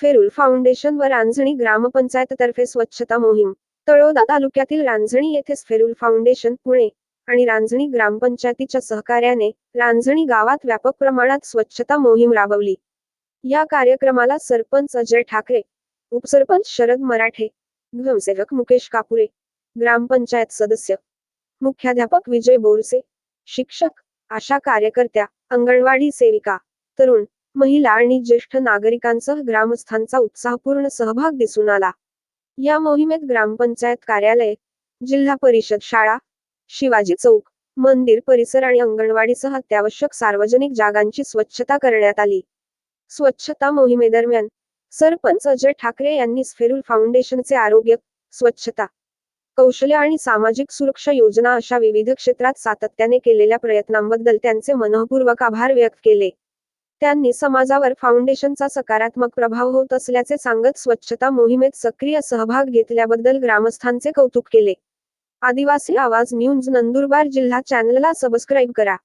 Ferrule foundation व रांजणी ग्रामपंचायततर्फे स्वच्छता मोहीम. तळोदा तालुक्यातील रांजणी येथे स्फेरुल फाउंडेशन पुणे आणि रांजणी ग्रामपंचायतीच्या सहकार्याने रांजणी गावात व्यापक प्रमाणात स्वच्छता मोहीम राबवली. या कार्यक्रमाला सरपंच अजय ठाकरे उपसरपंच शरद मराठे ग्रामसेवक मुकेश कापुरे ग्रामपंचायत सदस्य मुख्याध्यापक विजय बोरसे शिक्षक आशा कार्यकर्त्या अंगणवाडी सेविका तरुण महिला आणि ज्येष्ठ नागरिकांसह ग्रामस्थांचा उत्साहपूर्ण सहभाग दिसून आला. या मोहिमेत ग्रामपंचायत कार्यालय जिल्हा परिषद शाळा शिवाजी चौक मंदिर परिसर आणि अंगणवाडीसह अत्यावश्यक सार्वजनिक जागांची स्वच्छता करण्यात आली. स्वच्छता मोहिमेदरम्यान सरपंच अजय ठाकरे यांनी स्फेरुल फाउंडेशनचे आरोग्य स्वच्छता कौशल्य आणि सामाजिक सुरक्षा योजना अशा विविध क्षेत्रात सातत्याने केलेल्या प्रयत्नांबद्दल त्यांचे मनःपूर्वक आभार व्यक्त केले. त्यांनी समाजावर फाउंडेशनचा सकारात्मक प्रभाव होत असल्याचे सांगत स्वच्छता मोहिमेत सक्रिय सहभाग घेतल्याबद्दल ग्रामस्थांचे कौतुक केले. आदिवासी आवाज न्यूज नंदुरबार जिल्हा चॅनलला सबस्क्राईब करा.